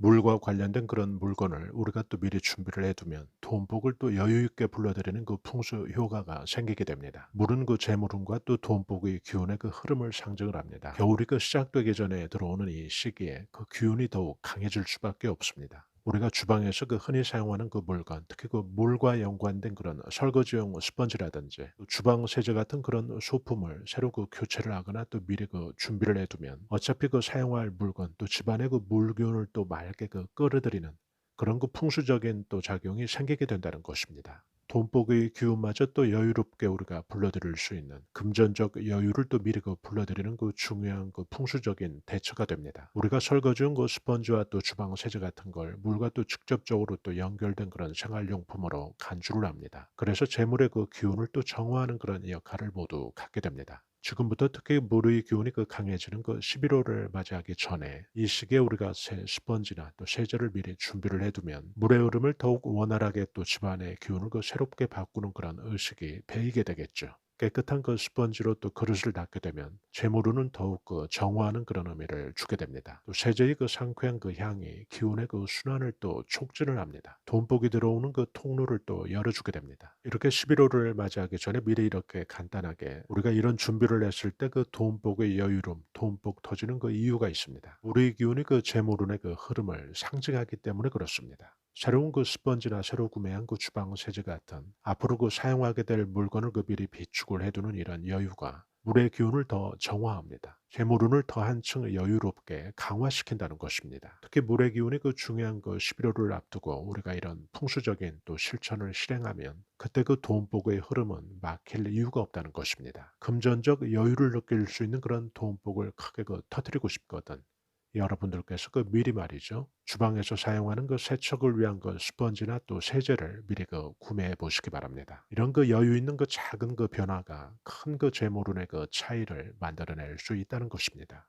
물과 관련된 그런 물건을 우리가 또 미리 준비를 해두면 돈복을 또 여유 있게 불러들이는 그 풍수 효과가 생기게 됩니다. 물은 그 재물운과 또 돈복의 기운의 그 흐름을 상징을 합니다. 겨울이 그 시작되기 전에 들어오는 이 시기에 그 기운이 더욱 강해질 수밖에 없습니다. 우리가 주방에서 그 흔히 사용하는 그 물건, 특히 그 물과 연관된 그런 설거지용 스펀지라든지 주방 세제 같은 그런 소품을 새로 그 교체를 하거나 또 미리 그 준비를 해두면 어차피 그 사용할 물건 또 집안의 그 물기운을 또 맑게 그 끌어들이는 그런 그 풍수적인 또 작용이 생기게 된다는 것입니다. 돈복의 기운마저 또 여유롭게 우리가 불러들일 수 있는 금전적 여유를 또 미리 그 불러들이는 그 중요한 그 풍수적인 대처가 됩니다. 우리가 설거지용 그 스펀지와 또 주방 세제 같은 걸 물과 또 직접적으로 또 연결된 그런 생활용품으로 간주를 합니다. 그래서 재물의 그 기운을 또 정화하는 그런 역할을 모두 갖게 됩니다. 지금부터 특히 물의 기운이 그 강해지는 그 11월을 맞이하기 전에 이 시기에 우리가 새 스펀지나 또 세제를 미리 준비를 해두면 물의 흐름을 더욱 원활하게 또 집안의 기운을 그 새 롭게 바꾸는 그런 의식이 배이게 되겠죠. 깨끗한 그 스펀지로 또 그릇을 닦게 되면 재물로는 더욱 그 정화하는 그런 의미를 주게 됩니다. 또 세제의 그 상쾌한 그 향이 기운의 그 순환을 또 촉진을 합니다. 돈복이 들어오는 그 통로를 또 열어주게 됩니다. 이렇게 11월을 맞이하기 전에 미리 이렇게 간단하게 우리가 이런 준비를 했을 때 그 돈복의 여유로움, 돈복 터지는 그 이유가 있습니다. 우리 기운이 그 재물운의 그 흐름을 상징하기 때문에 그렇습니다. 새로운 그 스펀지나 새로 구매한 그 주방 세제 같은 앞으로 그 사용하게 될 물건을 그 미리 비축을 해두는 이런 여유가 물의 기운을 더 정화합니다. 재물운을 더 한층 여유롭게 강화시킨다는 것입니다. 특히 물의 기운이 그 중요한 그 11월을 앞두고 우리가 이런 풍수적인 또 실천을 실행하면 그때 그 돈복의 흐름은 막힐 이유가 없다는 것입니다. 금전적 여유를 느낄 수 있는 그런 돈복을 크게 그 터뜨리고 싶거든 여러분들께서 그 미리 말이죠. 주방에서 사용하는 그 세척을 위한 그 스펀지나 또 세제를 미리 그 구매해 보시기 바랍니다. 이런 그 여유 있는 그 작은 그 변화가 큰 그 재물운의 그 차이를 만들어낼 수 있다는 것입니다.